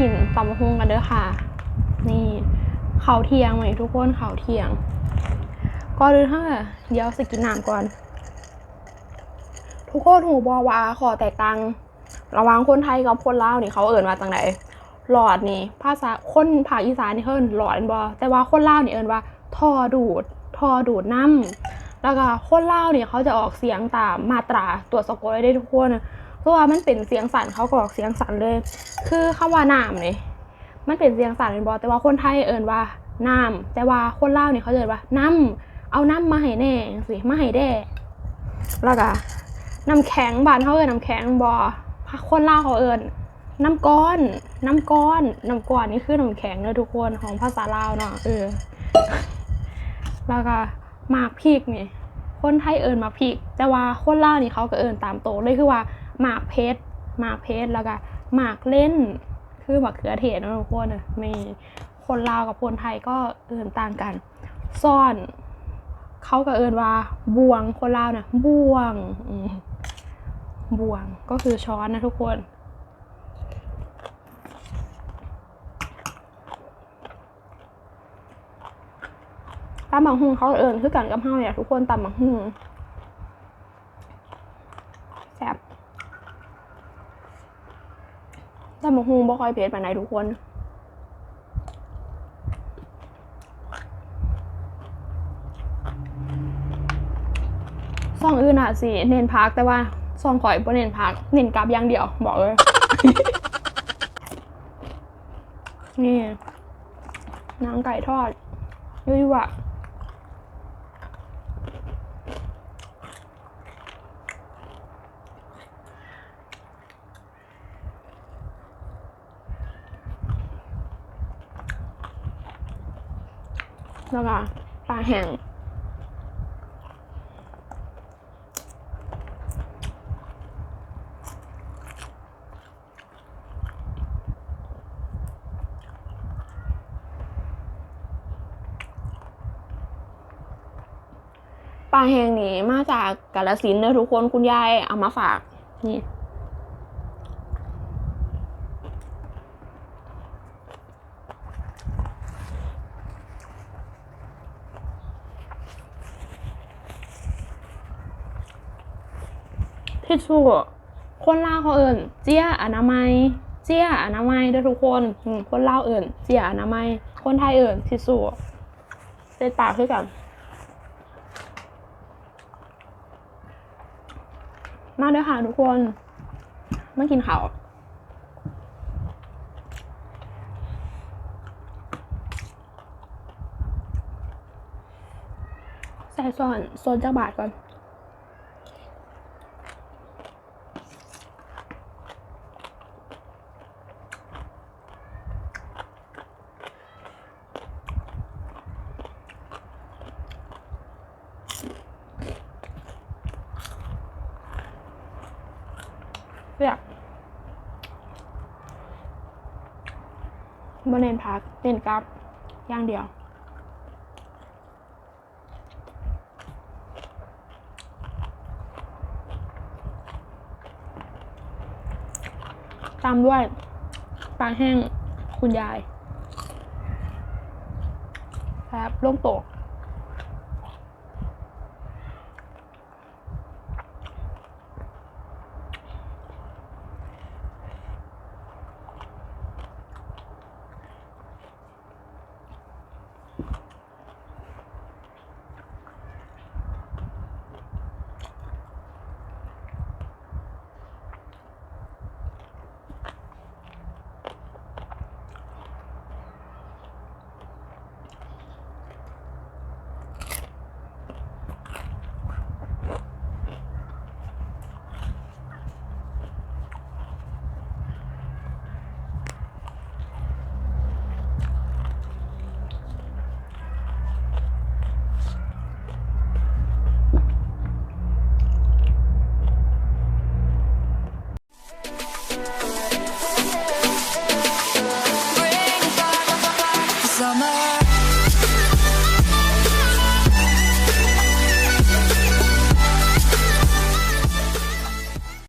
กินตำบักหุ่งกันเด้อค่ะ นี่เขาเทียงไหมทุกคนเขาเทียงก็ดูถ้าเดี๋ยวสกินน้ำก่อน ทุกคนหูบอว่าขอแตกต่างระหว่างคนไทยกับคนลาวนี่เขาเอิ่นว่าจังไหนหลอดนี่ภาษาคนภาคอีสานนี่เอิ่นหลอดบอแต่ว่าคนลาวนี่เอิ่นว่าทอดูดทอดูดน้ำแล้วก็คนลาวนี่เขาจะออกเสียงตามมาตราตัวสะกดได้ทุกคน เพราะว่ามันเป็นเสียงสั่นเขาก็ออกเสียงสั่นเลย คือคำว่าน้ำนี่มันเป็นเสียงสั่นเป็นบอแต่ว่าคนไทยเอิ่นว่าน้ำแต่ว่าคนลาวนี่ยเขาเอิ่นว่าน้ำเอาน้ำมาให้แน่สิมาให้แด่แล้วก็น้ำแข็งบ้านเขาเอินน้ำแข็งบอคนลาวเขาเอินน้ำก้อน น้ำก้อน น้ำก้อนนี่คือน้ำแข็งเลยทุกคนของภาษาลาวเนาะเออ แล้วก็มากพริกนี่ คนไทยเอิญมาพริกแต่ว่าคนลาวนี่เขาก็เอิญตามโตเลยคือว่า หมากเพชรหมากเพชรแล้วก็หมากเล่น คือหมาเขือเทศนะทุกคนนะมีคนลาวกับคนไทยก็เอิญต่างกัน ซ่อน เขาก็เอิญว่าบวงคนลาวนะบวงบวงก็คือช้อนนะทุกคนตำบักฮุงเขาเอิญคือกันกับเฮาเนี่ยทุกคนตำบักฮุงแซ่บ ตำบักฮุงบ่ค่อยเผ็ดปานใดทุกคนซองอื่นอะสิ เน้นพักแต่ว่าซองข่อยบ่เน้นพัก เน้นกลับอย่างเดียว บอกเลย นี่นางไก่ทอดยุ่ยๆ แล้วก็ปลาแห้งปลาแห้งนี่มาจากกาลสินเนอะทุกคนคุณยายเอามาฝากนี่ ทิชชู่คนลาวเขาเอิ่นเจียอนามัย เจียอนามัยเด้อทุกคนคนลาวเอิ่นเจียอนามัย คนไทยเอิ่นทิชชู่เส้นปากคือกันมาเด้อค่ะทุกคนมากินข้าวใส่ส่วนโซนจากบาทก่อน เรียกบนเน้นพักเน้นกลับอย่างเดียวตามด้วยปลาแห้งคุณยาย ครับลงโตก